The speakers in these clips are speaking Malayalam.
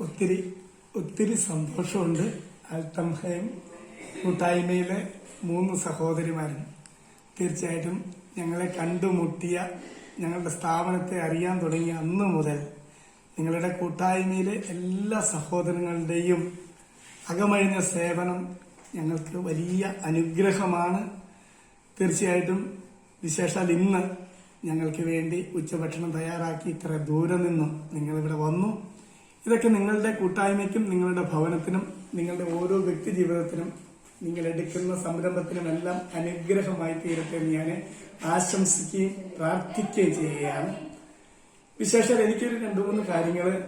ഒത്തിരി ഒത്തിരി സന്തോഷമുണ്ട്. അൽത്തംഹയും കൂട്ടായ്മയിലെ മൂന്ന് സഹോദരിമാരും. തീർച്ചയായിട്ടും ഞങ്ങളെ കണ്ടുമുട്ടിയ ഞങ്ങളുടെ സ്ഥാപനത്തെ അറിയാൻ തുടങ്ങിയ അന്ന് മുതൽ നിങ്ങളുടെ കൂട്ടായ്മയിലെ എല്ലാ സഹോദരങ്ങളുടെയും അകമഴിഞ്ഞ സേവനം ഞങ്ങൾക്ക് വലിയ അനുഗ്രഹമാണ്. തീർച്ചയായിട്ടും വിശേഷാൽ ഇന്ന് ഞങ്ങൾക്ക് വേണ്ടി ഉച്ചഭക്ഷണം തയ്യാറാക്കി ഇത്ര ദൂരം നിന്നും നിങ്ങളിവിടെ വന്നു. ഇതൊക്കെ നിങ്ങളുടെ കൂട്ടായ്മയ്ക്കും നിങ്ങളുടെ ഭവനത്തിനും നിങ്ങളുടെ ഓരോ വ്യക്തി ജീവിതത്തിനും നിങ്ങൾ എടുക്കുന്ന സംരംഭത്തിനുമെല്ലാം അനുഗ്രഹമായി തീരട്ടെ എന്ന് ഞാൻ ആശംസിക്കുകയും പ്രാർത്ഥിക്കുകയും ചെയ്യുകയാണ്. വിശേഷം എനിക്കൊരു രണ്ടു മൂന്ന് കാര്യങ്ങൾ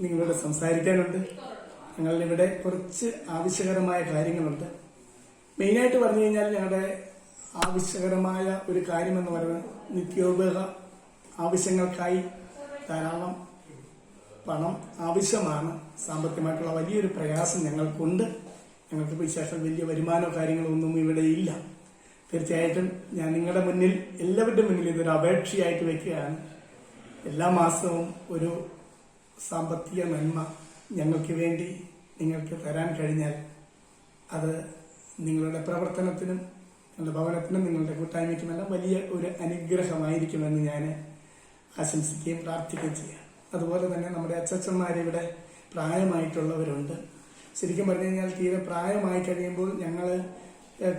നിങ്ങളോട് സംസാരിക്കാനുണ്ട്. ഞങ്ങളുടെ ഇവിടെ കുറച്ച് ആവശ്യകരമായ കാര്യങ്ങളുണ്ട്. മെയിനായിട്ട് പറഞ്ഞു കഴിഞ്ഞാൽ ഞങ്ങളുടെ ആവശ്യകരമായ ഒരു കാര്യമെന്ന് പറയുന്നത് നിത്യോപയോഗ ആവശ്യങ്ങൾക്കായി ധാരാളം പണം ആവശ്യമാണ്. സാമ്പത്തികമായിട്ടുള്ള വലിയൊരു പ്രയാസം ഞങ്ങൾക്കുണ്ട്. ഞങ്ങൾക്ക് വിശേഷം വലിയ വരുമാനമോ കാര്യങ്ങളോ ഒന്നും ഇവിടെ ഇല്ല. തീർച്ചയായിട്ടും ഞാൻ നിങ്ങളുടെ മുന്നിൽ എല്ലാവരുടെ മുന്നിൽ ഇതൊരു അപേക്ഷയായിട്ട് വെക്കുകയാണ്. എല്ലാ മാസവും ഒരു സാമ്പത്തിക നന്മ ഞങ്ങൾക്ക് വേണ്ടി നിങ്ങൾക്ക് തരാൻ കഴിഞ്ഞാൽ അത് നിങ്ങളുടെ പ്രവർത്തനത്തിനും നിങ്ങളുടെ ഭവനത്തിനും നിങ്ങളുടെ കൂട്ടായ്മയ്ക്കുമെല്ലാം വലിയ ഒരു അനുഗ്രഹമായിരിക്കുമെന്ന് ഞാൻ ആശംസിക്കുകയും പ്രാർത്ഥിക്കുകയും ചെയ്യാം. അതുപോലെ തന്നെ നമ്മുടെ അച്ചച്ചന്മാരിവിടെ പ്രായമായിട്ടുള്ളവരുണ്ട്. ശരിക്കും പറഞ്ഞു കഴിഞ്ഞാൽ തീരെ പ്രായമായി കഴിയുമ്പോൾ ഞങ്ങൾ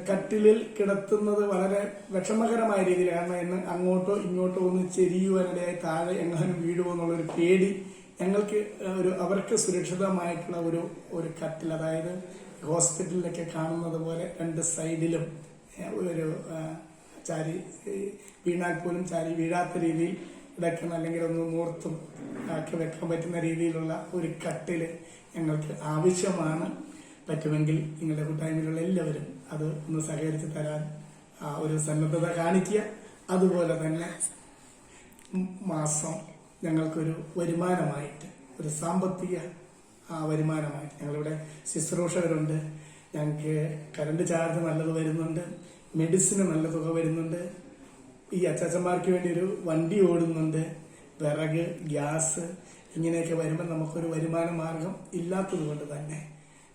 കട്ടിലിൽ കിടത്തുന്നത് വളരെ വിഷമകരമായ രീതിയിലാണ് എന്ന് അങ്ങോട്ടോ ഇങ്ങോട്ടോ ഒന്ന് ചെരിയുവാനിടയായി താഴെ എങ്ങാനും വീഴുമോ എന്നുള്ളൊരു പേടി ഞങ്ങൾക്ക് ഒരു അവർക്ക് സുരക്ഷിതമായിട്ടുള്ള ഒരു ഒരു കട്ടിൽ അതായത് ഹോസ്പിറ്റലിലൊക്കെ കാണുന്നത് പോലെ രണ്ട് സൈഡിലും ഒരു ചാരി വീണാൽ പോലും ചാരി വീഴാത്ത രീതിയിൽ കിടക്കുന്ന അല്ലെങ്കിൽ ഒന്ന് മൂർത്തും. ആക്കി വെക്കാൻ പറ്റുന്ന രീതിയിലുള്ള ഒരു കട്ടിൽ ഞങ്ങൾക്ക് ആവശ്യമാണ്. പറ്റുമെങ്കിൽ നിങ്ങളുടെ കൂട്ടായ്മയിലുള്ള എല്ലാവരും അത് ഒന്ന് സഹകരിച്ച് തരാൻ ഒരു സന്നദ്ധത കാണിക്കുക. അതുപോലെ തന്നെ മാസം ഞങ്ങൾക്കൊരു വരുമാനമായിട്ട് ഒരു സാമ്പത്തിക വരുമാനമായിട്ട്. ഞങ്ങളിവിടെ ശുശ്രൂഷകരുണ്ട്. ഞങ്ങൾക്ക് കറണ്ട് ചാർജ് നല്ലത് വരുന്നുണ്ട്. മെഡിസിന് നല്ല തുക വരുന്നുണ്ട്. ഈ അച്ചാച്ചന്മാർക്ക് വേണ്ടി ഒരു വണ്ടി ഓടുന്നുണ്ട്. വിറക് ഗ്യാസ് ഇങ്ങനെയൊക്കെ വരുമ്പോൾ നമുക്കൊരു വരുമാന മാർഗം ഇല്ലാത്തത് കൊണ്ട് തന്നെ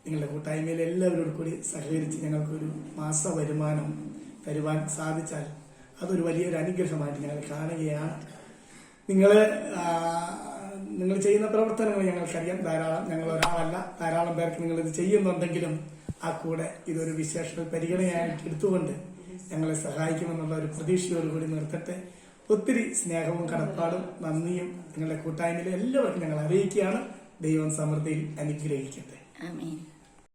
നിങ്ങളുടെ കൂട്ടായ്മയിൽ എല്ലാവരോടും കൂടി സഹകരിച്ച് ഞങ്ങൾക്കൊരു മാസ വരുമാനം തരുവാൻ സാധിച്ചാൽ അതൊരു വലിയൊരു അനുഗ്രഹമായിട്ട് ഞങ്ങൾ കാണുകയാണ്. നിങ്ങൾ നിങ്ങൾ ചെയ്യുന്ന പ്രവർത്തനങ്ങൾ ഞങ്ങൾക്കറിയാം. ധാരാളം ഞങ്ങൾ ഒരാളല്ല. ധാരാളം പേർക്ക് നിങ്ങളിത് ചെയ്യുന്നുണ്ടെങ്കിലും ആ കൂടെ ഇതൊരു വിശേഷ പരിഗണനയായിട്ട് എടുത്തുകൊണ്ട് ഞങ്ങളെ സഹായിക്കുമെന്നുള്ള ഒരു പ്രതീക്ഷയോടുകൂടി നിർത്തട്ടെ. ഒത്തിരി സ്നേഹവും കടപ്പാടും നന്ദിയും നിങ്ങളുടെ കൂട്ടായ്മയിലെ എല്ലാവർക്കും ഞങ്ങൾ അറിയിക്കുകയാണ്. ദൈവം സമൃദ്ധിയിൽ അനുഗ്രഹിക്കട്ടെ. ആമേൻ.